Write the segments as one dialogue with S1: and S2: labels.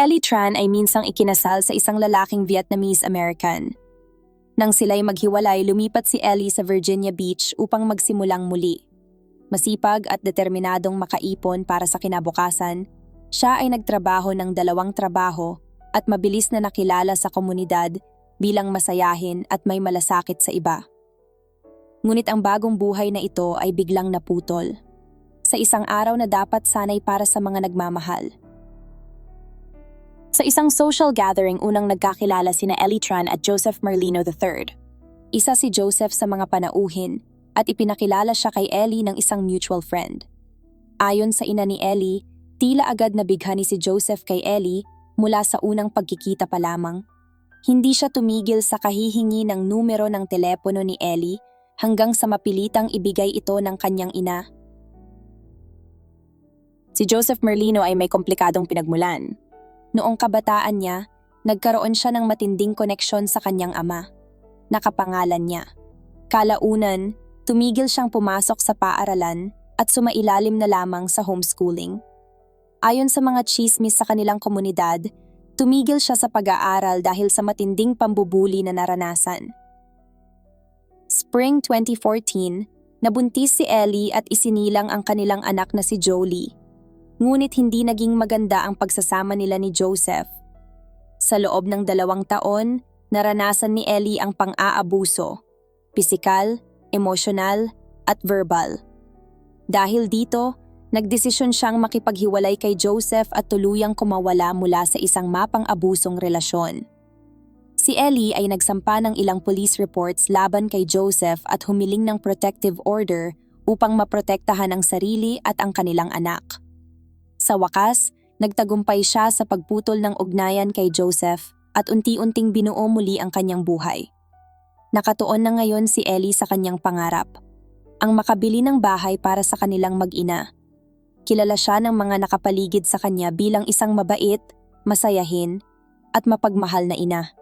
S1: Ellie Tran ay minsang ikinasal sa isang lalaking Vietnamese-American. Nang sila'y maghiwalay, lumipat si Ellie sa Virginia Beach upang magsimulang muli. Masipag at determinadong makaipon para sa kinabukasan, siya ay nagtrabaho ng dalawang trabaho at mabilis na nakilala sa komunidad bilang masayahin at may malasakit sa iba. Ngunit ang bagong buhay na ito ay biglang naputol. Sa isang araw na dapat sanay para sa mga nagmamahal. Sa isang social gathering unang nagkakilala sina Ellie Tran at Joseph Merlino III. Isa si Joseph sa mga panauhin at ipinakilala siya kay Ellie ng isang mutual friend. Ayon sa ina ni Ellie, tila agad nabigha ni si Joseph kay Ellie mula sa unang pagkikita pa lamang. Hindi siya tumigil sa kahihingi ng numero ng telepono ni Ellie hanggang sa mapilitang ibigay ito ng kanyang ina. Si Joseph Merlino ay may komplikadong pinagmulan. Noong kabataan niya, nagkaroon siya ng matinding koneksyon sa kanyang ama. Nakapangalan niya. Kalaunan, tumigil siyang pumasok sa paaralan at sumailalim na lamang sa homeschooling. Ayon sa mga chismis sa kanilang komunidad, tumigil siya sa pag-aaral dahil sa matinding pambubuli na naranasan. Spring 2014, nabuntis si Ellie at isinilang ang kanilang anak na si Jolie. Ngunit hindi naging maganda ang pagsasama nila ni Joseph. Sa loob ng dalawang taon, naranasan ni Ellie ang pang-aabuso, pisikal, emosyonal, at verbal. Dahil dito, nagdesisyon siyang makipaghiwalay kay Joseph at tuluyang kumawala mula sa isang mapang-abusong relasyon. Si Ellie ay nagsampa ng ilang police reports laban kay Joseph at humiling ng protective order upang maprotektahan ang sarili at ang kanilang anak. Sa wakas, nagtagumpay siya sa pagputol ng ugnayan kay Joseph at unti-unting binuo muli ang kanyang buhay. Nakatuon na ngayon si Ellie sa kanyang pangarap, ang makabili ng bahay para sa kanilang mag-ina. Kilala siya ng mga nakapaligid sa kanya bilang isang mabait, masayahin, at mapagmahal na ina.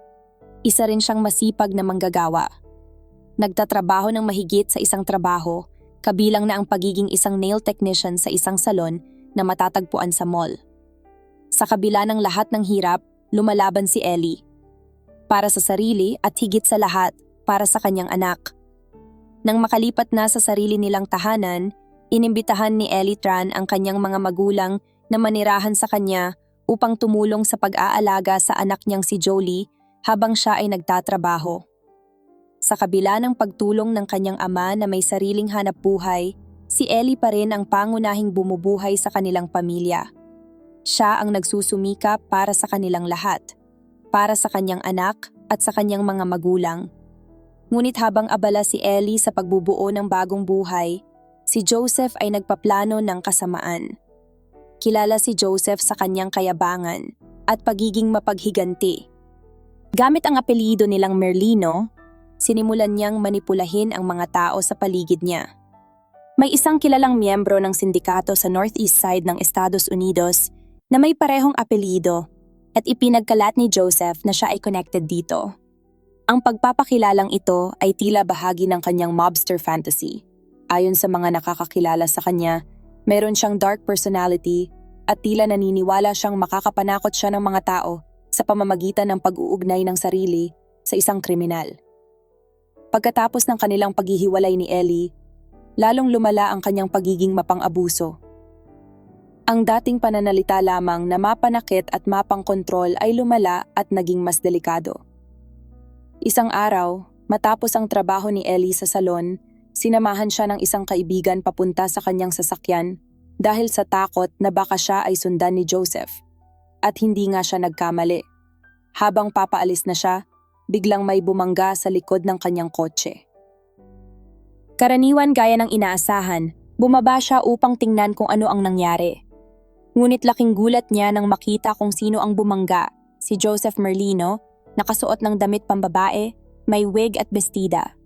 S1: Isa rin siyang masipag na manggagawa. Nagtatrabaho ng mahigit sa isang trabaho, kabilang na ang pagiging isang nail technician sa isang salon na matatagpuan sa mall. Sa kabila ng lahat ng hirap, lumalaban si Ellie. Para sa sarili at higit sa lahat, para sa kanyang anak. Nang makalipat na sa sarili nilang tahanan, inimbitahan ni Ellie Tran ang kanyang mga magulang na manirahan sa kanya upang tumulong sa pag-aalaga sa anak niyang si Jolie habang siya ay nagtatrabaho. Sa kabila ng pagtulong ng kanyang ama na may sariling hanap buhay, si Ellie pa rin ang pangunahing bumubuhay sa kanilang pamilya. Siya ang nagsusumikap para sa kanilang lahat, para sa kanyang anak at sa kanyang mga magulang. Ngunit habang abala si Ellie sa pagbubuo ng bagong buhay, si Joseph ay nagpaplano ng kasamaan. Kilala si Joseph sa kanyang kayabangan at pagiging mapaghiganti. Gamit ang apelyido nilang Merlino, sinimulan niyang manipulahin ang mga tao sa paligid niya. May isang kilalang miyembro ng sindikato sa northeast side ng Estados Unidos na may parehong apelyido at ipinagkalat ni Joseph na siya ay connected dito. Ang pagpapakilalang ito ay tila bahagi ng kanyang mobster fantasy. Ayon sa mga nakakakilala sa kanya, meron siyang dark personality at tila naniniwala siyang makakapanakot siya ng mga tao sa pamamagitan ng pag-uugnay ng sarili sa isang kriminal. Pagkatapos ng kanilang paghihiwalay ni Ellie, lalong lumala ang kanyang pagiging mapang-abuso. Ang dating pananalita lamang na mapanakit at mapang-kontrol ay lumala at naging mas delikado. Isang araw, matapos ang trabaho ni Ellie sa salon, sinamahan siya ng isang kaibigan papunta sa kanyang sasakyan dahil sa takot na baka siya ay sundan ni Joseph. At hindi nga siya nagkamali. Habang papaalis na siya, biglang may bumangga sa likod ng kanyang kotse. Karaniwan gaya ng inaasahan, bumaba siya upang tingnan kung ano ang nangyari. Ngunit laking gulat niya nang makita kung sino ang bumangga, si Joseph Merlino, nakasuot ng damit pambabae, may wig at bestida.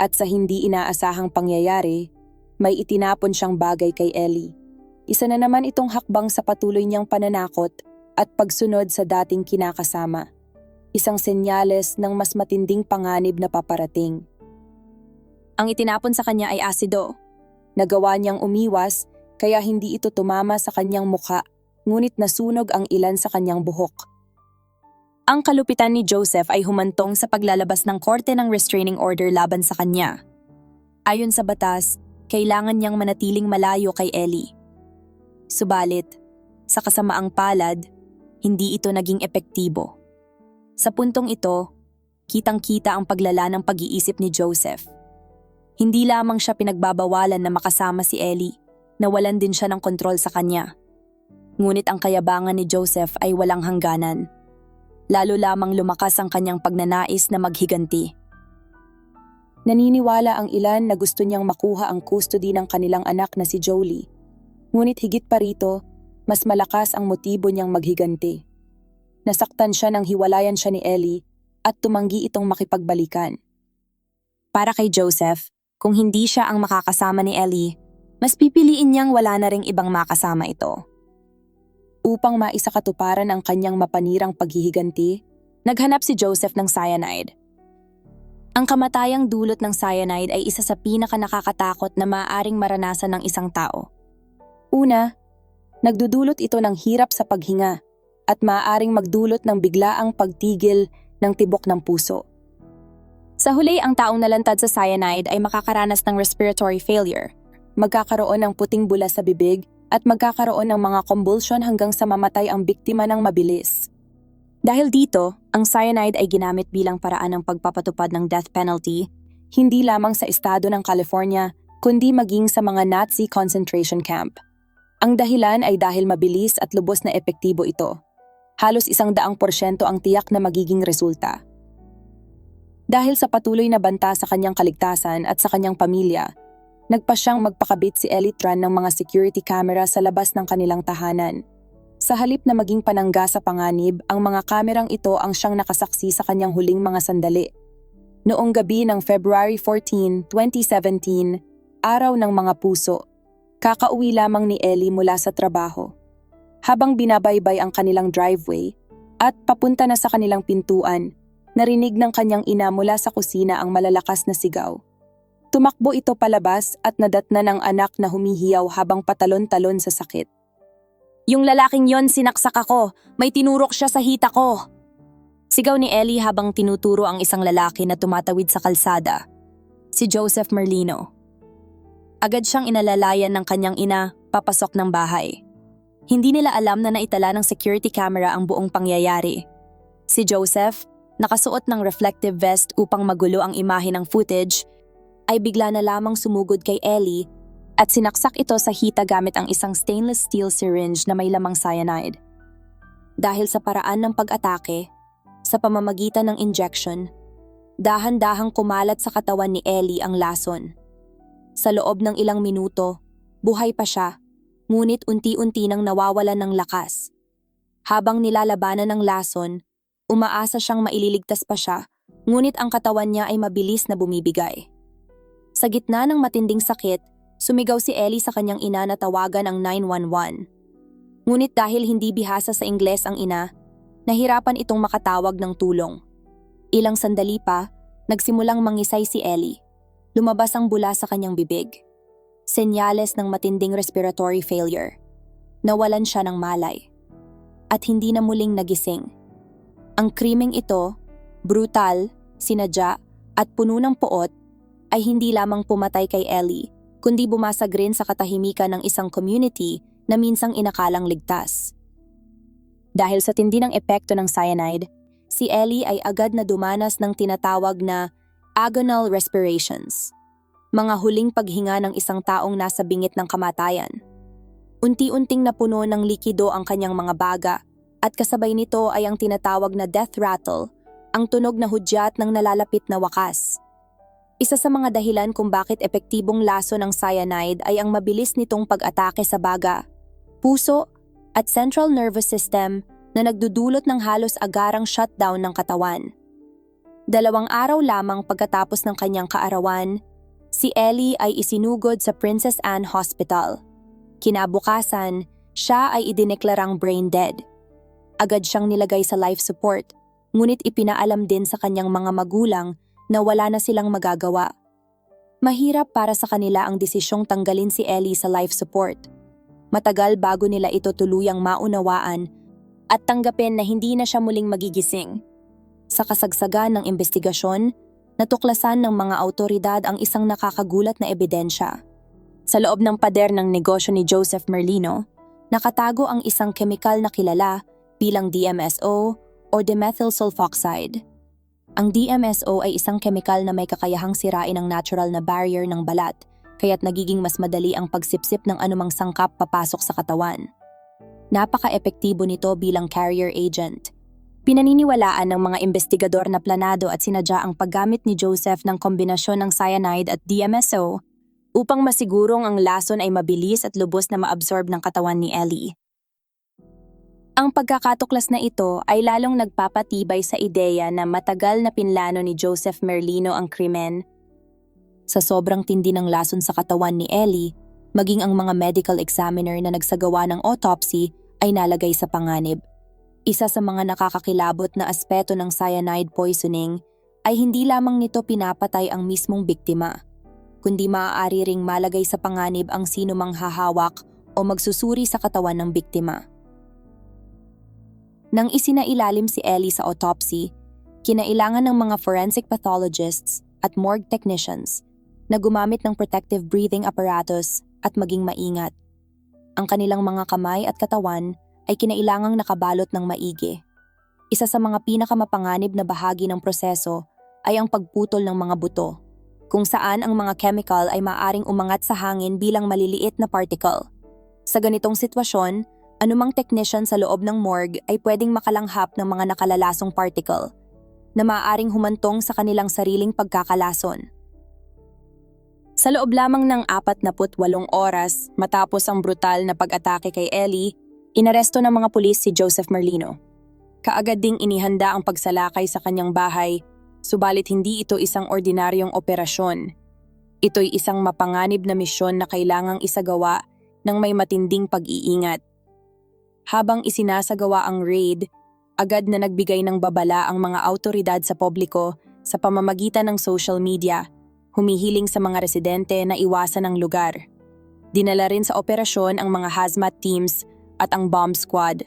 S1: At sa hindi inaasahang pangyayari, may itinapon siyang bagay kay Ellie. Isa na naman itong hakbang sa patuloy niyang pananakot at pagsunod sa dating kinakasama. Isang senyales ng mas matinding panganib na paparating. Ang itinapon sa kanya ay asido. Nagawa niyang umiwas kaya hindi ito tumama sa kanyang mukha ngunit nasunog ang ilan sa kanyang buhok. Ang kalupitan ni Joseph ay humantong sa paglalabas ng korte ng restraining order laban sa kanya. Ayon sa batas, kailangan niyang manatiling malayo kay Ellie. Subalit, sa kasamaang palad, hindi ito naging epektibo. Sa puntong ito, kitang-kita ang paglala ng pag-iisip ni Joseph. Hindi lamang siya pinagbabawalan na makasama si Ellie, nawalan din siya ng kontrol sa kanya. Ngunit ang kayabangan ni Joseph ay walang hangganan. Lalo lamang lumakas ang kanyang pagnanais na maghiganti. Naniniwala ang ilan na gusto niyang makuha ang custody ng kanilang anak na si Jolie. Ngunit higit pa rito, mas malakas ang motibo niyang maghiganti. Nasaktan siya nang hiwalayan siya ni Ellie at tumanggi itong makipagbalikan. Para kay Joseph, kung hindi siya ang makakasama ni Ellie, mas pipiliin niyang wala na ring ibang makasama ito. Upang maisakatuparan ang kanyang mapanirang paghihiganti, naghanap si Joseph ng cyanide. Ang kamatayang dulot ng cyanide ay isa sa pinaka nakakatakot na maaaring maranasan ng isang tao. Una, nagdudulot ito ng hirap sa paghinga at maaaring magdulot ng biglaang pagtigil ng tibok ng puso. Sa huli, ang taong nalantad sa cyanide ay makakaranas ng respiratory failure, magkakaroon ng puting bula sa bibig at magkakaroon ng mga convulsion hanggang sa mamatay ang biktima ng mabilis. Dahil dito, ang cyanide ay ginamit bilang paraan ng pagpapatupad ng death penalty, hindi lamang sa estado ng California, kundi maging sa mga Nazi concentration camp. Ang dahilan ay dahil mabilis at lubos na epektibo ito. Halos isang daang porsyento ang tiyak na magiging resulta. Dahil sa patuloy na banta sa kanyang kaligtasan at sa kanyang pamilya, nagpa siyang magpakabit si Elitran ng mga security camera sa labas ng kanilang tahanan. Sa halip na maging panangga sa panganib, ang mga kamerang ito ang siyang nakasaksi sa kanyang huling mga sandali. Noong gabi ng February 14, 2017, araw ng mga puso, kakauwi lamang ni Ellie mula sa trabaho. Habang binabaybay ang kanilang driveway at papunta na sa kanilang pintuan, narinig ng kanyang ina mula sa kusina ang malalakas na sigaw. Tumakbo ito palabas at nadatna ng anak na humihiyaw habang patalon-talon sa sakit. Yung lalaking yon sinaksak ako, may tinurok siya sa hita ko. Sigaw ni Ellie habang tinuturo ang isang lalaki na tumatawid sa kalsada. Si Joseph Merlino. Agad siyang inalalayan ng kanyang ina, papasok ng bahay. Hindi nila alam na naitala ng security camera ang buong pangyayari. Si Joseph, nakasuot ng reflective vest upang magulo ang imahe ng footage, ay bigla na lamang sumugod kay Ellie at sinaksak ito sa hita gamit ang isang stainless steel syringe na may lamang cyanide. Dahil sa paraan ng pag-atake, sa pamamagitan ng injection, dahan-dahang kumalat sa katawan ni Ellie ang lason. Sa loob ng ilang minuto, buhay pa siya, ngunit unti-unti nang nawawalan ng lakas. Habang nilalabanan ng lason, umaasa siyang maililigtas pa siya, ngunit ang katawan niya ay mabilis na bumibigay. Sa gitna ng matinding sakit, sumigaw si Ellie sa kanyang ina na tawagan ang 911. Ngunit dahil hindi bihasa sa Ingles ang ina, nahirapan itong makatawag ng tulong. Ilang sandali pa, nagsimulang mangisay si Ellie. Lumabas ang bula sa kanyang bibig. Senyales ng matinding respiratory failure. Nawalan siya ng malay. At hindi na muling nagising. Ang krimeng ito, brutal, sinadya, at puno ng poot, ay hindi lamang pumatay kay Ellie, kundi bumasag rin sa katahimikan ng isang community na minsang inakalang ligtas. Dahil sa tindi ng epekto ng cyanide, si Ellie ay agad na dumanas ng tinatawag na agonal respirations, mga huling paghinga ng isang taong nasa bingit ng kamatayan. Unti-unting napuno ng likido ang kanyang mga baga at kasabay nito ay ang tinatawag na death rattle, ang tunog na hudyat ng nalalapit na wakas. Isa sa mga dahilan kung bakit epektibong laso ng cyanide ay ang mabilis nitong pag-atake sa baga, puso at central nervous system na nagdudulot ng halos agarang shutdown ng katawan. Dalawang araw lamang pagkatapos ng kanyang kaarawan, si Ellie ay isinugod sa Princess Anne Hospital. Kinabukasan, siya ay idineklarang brain dead. Agad siyang nilagay sa life support, ngunit ipinaalam din sa kanyang mga magulang na wala na silang magagawa. Mahirap para sa kanila ang desisyong tanggalin si Ellie sa life support. matagal bago nila ito tuluyang maunawaan at tanggapin na hindi na siya muling magigising. Sa kasagsagan ng investigasyon, natuklasan ng mga autoridad ang isang nakakagulat na ebidensya. Sa loob ng pader ng negosyo ni Joseph Merlino, nakatago ang isang kemikal na kilala bilang DMSO o dimethyl sulfoxide. Ang DMSO ay isang kemikal na may kakayahang sirain ang natural na barrier ng balat, kaya't nagiging mas madali ang pagsipsip ng anumang sangkap papasok sa katawan. Napaka-epektibo nito bilang carrier agent. Pinaniniwalaan ng mga investigador na planado at sinadya ang paggamit ni Joseph ng kombinasyon ng cyanide at DMSO upang masigurong ang lason ay mabilis at lubos na maabsorb ng katawan ni Ellie. Ang pagkakatuklas na ito ay lalong nagpapatibay sa ideya na matagal na pinlano ni Joseph Merlino ang krimen. Sa sobrang tindi ng lason sa katawan ni Ellie, maging ang mga medical examiner na nagsagawa ng autopsy ay nalagay sa panganib. Isa sa mga nakakakilabot na aspeto ng cyanide poisoning ay hindi lamang nito pinapatay ang mismong biktima, kundi maaari ring malagay sa panganib ang sino mang hahawak o magsusuri sa katawan ng biktima. Nang isinailalim si Ellie sa autopsy, kinailangan ng mga forensic pathologists at morgue technicians na gumamit ng protective breathing apparatus at maging maingat. Ang kanilang mga kamay at katawan ay kinailangang nakabalot ng maigi. Isa sa mga pinakamapanganib na bahagi ng proseso ay ang pagputol ng mga buto, kung saan ang mga chemical ay maaring umangat sa hangin bilang maliliit na particle. Sa ganitong sitwasyon, anumang technician sa loob ng morgue ay pwedeng makalanghap ng mga nakalalasong particle na maaaring humantong sa kanilang sariling pagkakalason. Sa loob lamang ng 48 oras matapos ang brutal na pag-atake kay Ellie, inaresto ng mga pulis si Joseph Merlino. Kaagad ding inihanda ang pagsalakay sa kanyang bahay, subalit hindi ito isang ordinaryong operasyon. Ito'y isang mapanganib na misyon na kailangang isagawa ng may matinding pag-iingat. Habang isinasagawa ang raid, agad na nagbigay ng babala ang mga autoridad sa publiko sa pamamagitan ng social media – humihiling sa mga residente na iwasan ang lugar. Dinala rin sa operasyon ang mga hazmat teams at ang bomb squad.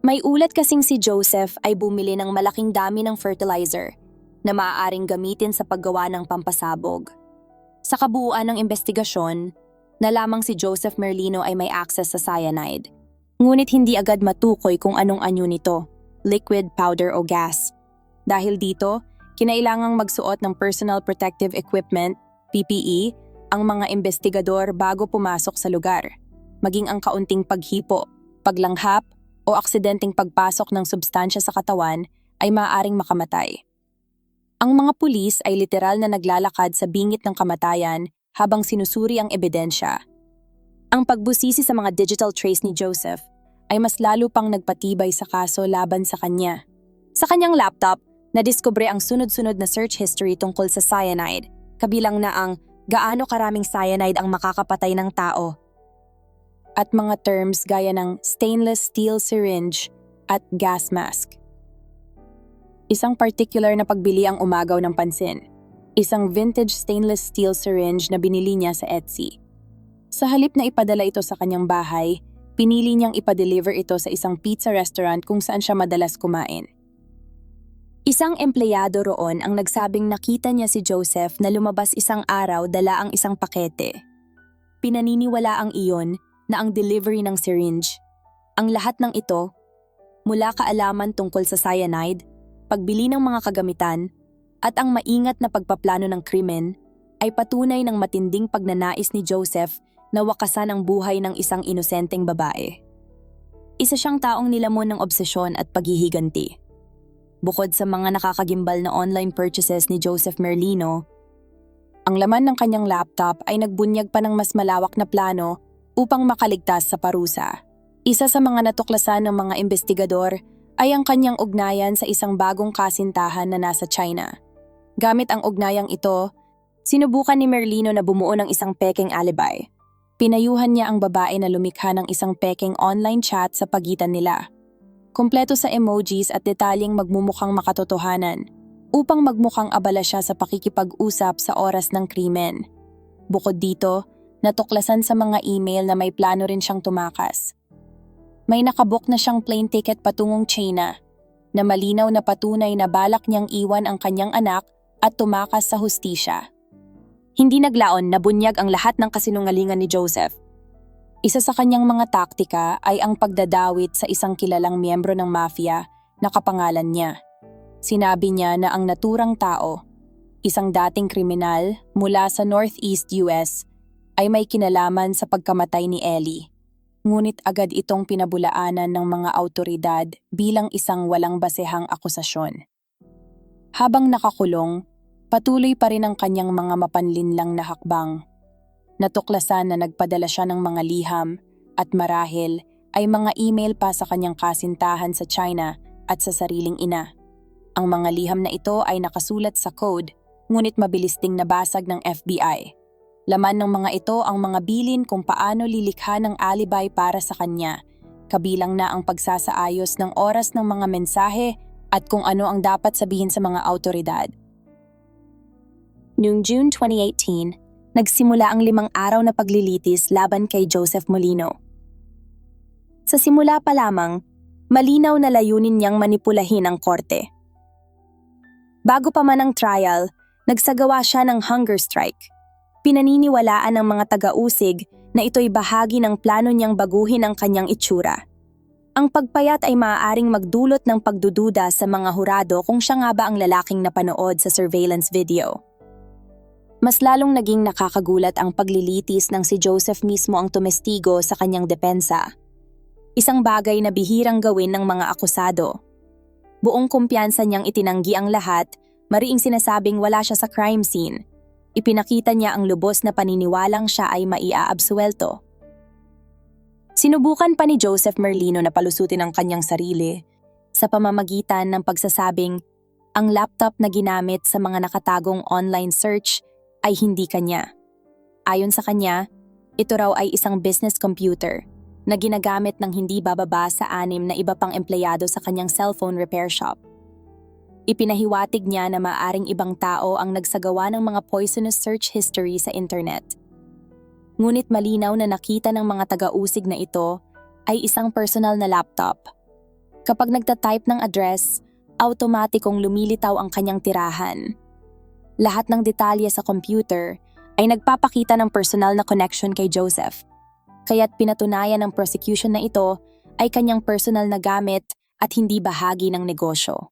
S1: May ulat kasing si Joseph ay bumili ng malaking dami ng fertilizer na maaaring gamitin sa paggawa ng pampasabog. Sa kabuuan ng investigasyon, nalamang si Joseph Merlino ay may access sa cyanide. Ngunit hindi agad matukoy kung anong anyo nito, liquid, powder o gas. Dahil dito, Kinailangang magsuot ng personal protective equipment, PPE, ang mga investigador bago pumasok sa lugar. Maging ang kaunting paghipo, paglanghap, o aksidenteng pagpasok ng substansya sa katawan ay maaaring makamatay. Ang mga pulis ay literal na naglalakad sa bingit ng kamatayan habang sinusuri ang ebidensya. Ang pagbusisi sa mga digital trace ni Joseph ay mas lalo pang nagpatibay sa kaso laban sa kanya. Sa kanyang laptop, nadiskubre ang sunod-sunod na search history tungkol sa cyanide, kabilang na ang gaano karaming cyanide ang makakapatay ng tao. At mga terms gaya ng stainless steel syringe at gas mask. Isang particular na pagbili ang umagaw ng pansin. Isang vintage stainless steel syringe na binili niya sa Etsy. Sa halip na ipadala ito sa kanyang bahay, pinili niyang ipadeliver ito sa isang pizza restaurant kung saan siya madalas kumain. Isang empleyado roon ang nagsabing nakita niya si Joseph na lumabas isang araw dala ang isang pakete. Pinaniniwala ang iyon na ang delivery ng syringe. Ang lahat ng ito, mula kaalaman tungkol sa cyanide, pagbili ng mga kagamitan, at ang maingat na pagpaplano ng krimen, ay patunay ng matinding pagnanais ni Joseph na wakasan ang buhay ng isang inosenteng babae. Isa siyang taong nilamon ng obsesyon at paghihiganti. Bukod sa mga nakakagimbal na online purchases ni Joseph Merlino, ang laman ng kanyang laptop ay nagbunyag pa ng mas malawak na plano upang makaligtas sa parusa. Isa sa mga natuklasan ng mga investigador ay ang kanyang ugnayan sa isang bagong kasintahan na nasa China. Gamit ang ugnayang ito, sinubukan ni Merlino na bumuo ng isang peking alibi. Pinayuhan niya ang babae na lumikha ng isang peking online chat sa pagitan nila kumpleto sa emojis at detalyeng magmumukhang makatotohanan upang magmukhang abala siya sa pakikipag-usap sa oras ng krimen. Bukod dito, natuklasan sa mga email na may plano rin siyang tumakas. May nakabook na siyang plane ticket patungong China na malinaw na patunay na balak niyang iwan ang kanyang anak at tumakas sa hustisya. Hindi naglaon na bunyag ang lahat ng kasinungalingan ni Joseph. Isa sa kanyang mga taktika ay ang pagdadawit sa isang kilalang miyembro ng mafia na kapangalan niya. Sinabi niya na ang naturang tao, isang dating kriminal mula sa Northeast US, ay may kinalaman sa pagkamatay ni Ellie. Ngunit agad itong pinabulaanan ng mga autoridad bilang isang walang basehang akusasyon. Habang nakakulong, patuloy pa rin ang kanyang mga mapanlinlang na hakbang. Natuklasan na nagpadala siya ng mga liham at marahil ay mga email pa sa kanyang kasintahan sa China at sa sariling ina. Ang mga liham na ito ay nakasulat sa code, ngunit mabilis ding nabasag ng FBI. Laman ng mga ito ang mga bilin kung paano lilikha ng alibay para sa kanya, kabilang na ang pagsasaayos ng oras ng mga mensahe at kung ano ang dapat sabihin sa mga autoridad. Noong June 2018, nagsimula ang limang araw na paglilitis laban kay Joseph Molino. Sa simula pa lamang, malinaw na layunin niyang manipulahin ang korte. Bago pa man ang trial, nagsagawa siya ng hunger strike. Pinaniniwalaan ng mga taga-usig na ito'y bahagi ng plano niyang baguhin ang kanyang itsura. Ang pagpayat ay maaaring magdulot ng pagdududa sa mga hurado kung siya nga ba ang lalaking napanood sa surveillance video. Mas lalong naging nakakagulat ang paglilitis ng si Joseph mismo ang tumestigo sa kanyang depensa. Isang bagay na bihirang gawin ng mga akusado. Buong kumpiyansa niyang itinanggi ang lahat, mariing sinasabing wala siya sa crime scene. Ipinakita niya ang lubos na paniniwalang siya ay maiaabsuelto. Sinubukan pa ni Joseph Merlino na palusutin ang kanyang sarili sa pamamagitan ng pagsasabing ang laptop na ginamit sa mga nakatagong online search ay hindi kanya. Ayon sa kanya, ito raw ay isang business computer na ginagamit ng hindi bababa sa anim na iba pang empleyado sa kanyang cellphone repair shop. Ipinahiwatig niya na maaring ibang tao ang nagsagawa ng mga poisonous search history sa internet. Ngunit malinaw na nakita ng mga taga-usig na ito ay isang personal na laptop. Kapag nagtatype ng address, automatikong lumilitaw ang kanyang tirahan. Lahat ng detalye sa computer ay nagpapakita ng personal na connection kay Joseph kaya't pinatunayan ng prosecution na ito ay kanyang personal na gamit at hindi bahagi ng negosyo.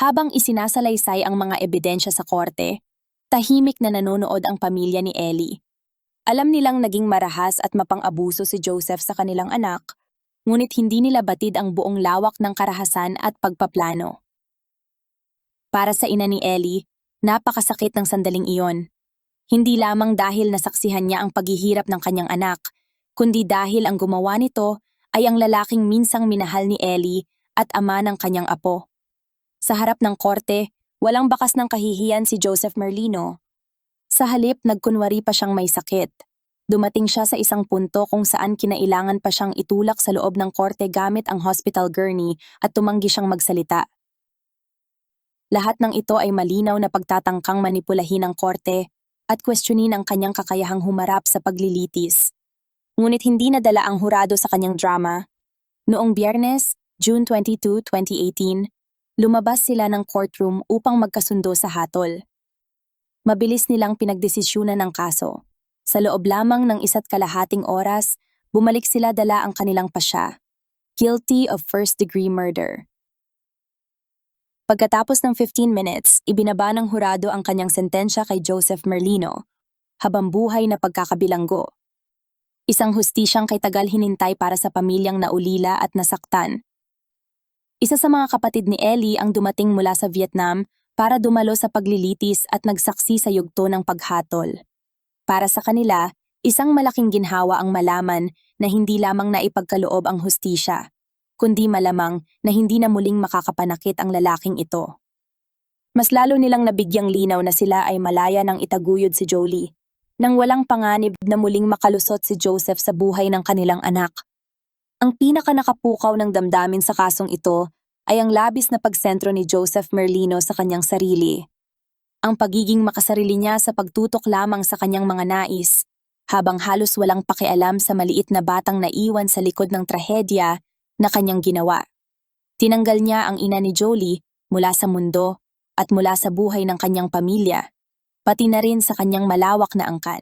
S1: Habang isinasalaysay ang mga ebidensya sa korte, tahimik na nanonood ang pamilya ni Ellie. Alam nilang naging marahas at mapang-abuso si Joseph sa kanilang anak, ngunit hindi nila batid ang buong lawak ng karahasan at pagpaplano. Para sa ina ni Ellie, napakasakit ng sandaling iyon. Hindi lamang dahil nasaksihan niya ang paghihirap ng kanyang anak, kundi dahil ang gumawa nito ay ang lalaking minsang minahal ni Ellie at ama ng kanyang apo. Sa harap ng korte, walang bakas ng kahihiyan si Joseph Merlino. Sa halip, nagkunwari pa siyang may sakit. Dumating siya sa isang punto kung saan kinailangan pa siyang itulak sa loob ng korte gamit ang hospital gurney at tumanggi siyang magsalita. Lahat ng ito ay malinaw na pagtatangkang manipulahin ng korte at questionin ang kanyang kakayahang humarap sa paglilitis. Ngunit hindi nadala ang hurado sa kanyang drama. Noong biyernes, June 22, 2018, lumabas sila ng courtroom upang magkasundo sa hatol. Mabilis nilang pinagdesisyunan ng kaso. Sa loob lamang ng isa't kalahating oras, bumalik sila dala ang kanilang pasya. Guilty of first-degree murder. Pagkatapos ng 15 minutes, ibinaba ng hurado ang kanyang sentensya kay Joseph Merlino, habang buhay na pagkakabilanggo. Isang hustisyang kay tagal hinintay para sa pamilyang naulila at nasaktan. Isa sa mga kapatid ni Ellie ang dumating mula sa Vietnam para dumalo sa paglilitis at nagsaksi sa yugto ng paghatol. Para sa kanila, isang malaking ginhawa ang malaman na hindi lamang naipagkaloob ang hustisya, kundi malamang na hindi na muling makakapanakit ang lalaking ito. Mas lalo nilang nabigyang linaw na sila ay malaya ng itaguyod si Jolie, nang walang panganib na muling makalusot si Joseph sa buhay ng kanilang anak. Ang pinaka nakapukaw ng damdamin sa kasong ito ay ang labis na pagsentro ni Joseph Merlino sa kanyang sarili. ang pagiging makasarili niya sa pagtutok lamang sa kanyang mga nais, habang halos walang pakialam sa maliit na batang naiwan sa likod ng trahedya na kanyang ginawa. Tinanggal niya ang ina ni Jolie mula sa mundo at mula sa buhay ng kanyang pamilya, pati na rin sa kanyang malawak na angkan.